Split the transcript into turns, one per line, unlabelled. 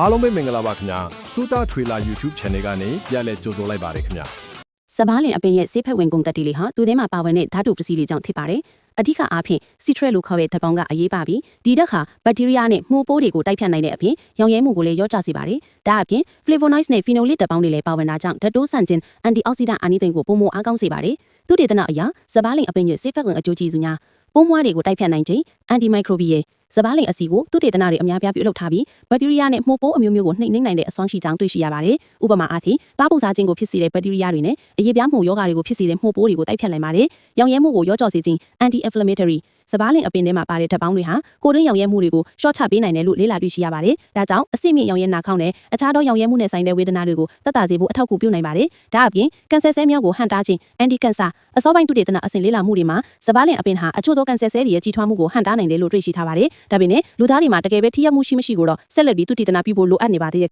အားလုံးပဲမင်္ဂလာပါခင်ဗျာတူတာထွေလာ YouTube Channel ကနေပြန်လည်ကြိုဆိုလိုက်ပါတယ်ခင်ဗျာ
စပားလင်အပင်ရဲ့ဆေးဖက်ဝင်ကုန်တက်တီလေးဟာသူထဲမှာပါဝင်တဲ့ဓာတုပစ္စည်းတွေကြောင့်ဖြစ်ပါတယ်။အဓိကအားဖြင့်စီထရက်လို့ခေါ်တဲ့ဓာတ်ပေါင်းကအရေးပါပြီးဒီဓာတ်ဟာဘက်တီးရီးယားနဲ့မှုပိုးတွေကိုတိုက်ဖြတ်နိုင်တဲ့အပြင်ရောင်ရဲမှုကိုလည်းရော့ချစေပါတယ်။ဒါအပြင် flavonoids နဲ့ phenolic ဓာတ်ပေါင်းတွေလည်းပါဝင်တာကြောင့်ဓာတ်တိုးဆန်ခြင်း antioxidant အာနိသင်ကိုပုံမအားကောင်းစေပါတယ်။သူတေသနအရာစပားလင်အပင်ရဲ့ဆေးဖက်ဝင်အကျိုးကျေးဇူးများပိုးမွှားတွေကိုတိုက်ဖြတ်နိုင်ခြင်း antimicrobial စပားလင်အစီကိုသူတေသနတွေအများပြားပြုလုပ်ထားပြီးဘက်တီးရီးယားနဲ့မှုပိုးအမျိုးမျိုးကိုနှိမ်နင်းနိုင်တဲ့အစွမ်းရှိကြောင်းတွေ့ရှိရပါတယ်။ဥပမာအားဖြင့်ပါးပူစားခြင်းကိုဖြစ်စေတဲ့ဘက်တီးရီးယားတွေနဲ့အရေးပြားမှုရောဂါတွေကိုဖြစ်စေတဲ့မှုပိုးတွေကိုတိုက်ဖြတ်နိုင်ပါတယ်။ရောင်ရဲမှုကိုရောကြော့စေခြင်း anti-inflammatory စပားလင်အပင်ထဲမှာပါတဲ့ဓာတ်ပေါင်းတွေဟာကိုယ်တွင်းရောင်ရဲမှုတွေကိုရှော့ချပေးနိုင်တယ်လို့လေ့လာတွေ့ရှိရပါတယ်။ဒါကြောင့်အဆင့်မြင့်ရောင်ရဲနာခေါင်းနဲ့အခြားသောရောင်ရဲမှုနဲ့ဆိုင်တဲ့ဝေဒနာတွေကိုသက်သာစေဖို့အထောက်အကူပြုနိုင်ပါတယ်။ဒါအပြင်ကင်ဆာဆဲများကိုဟန့်တားခြင်း anti-cancer အစောပိုင်းတုတေသနအဆင့်လေ့လာမှုတွေမှာစပားလင်အပင်ဟာအချို့သောကင်ဆာဆဲတွေရဲ့ကြီးထွားမှုကိုဟန့်တားနိုင်တယ်လို့တွေ့ရှိထားပါတယ်။ဒါပေမဲ့လူသားတွေမှာတကယ်ပဲထိရောက်မှုရှိမရှိကိုတော့ဆက်လက်ပြီးတုတေသနပြုဖို့လိုအပ်နေပါသေးတယ်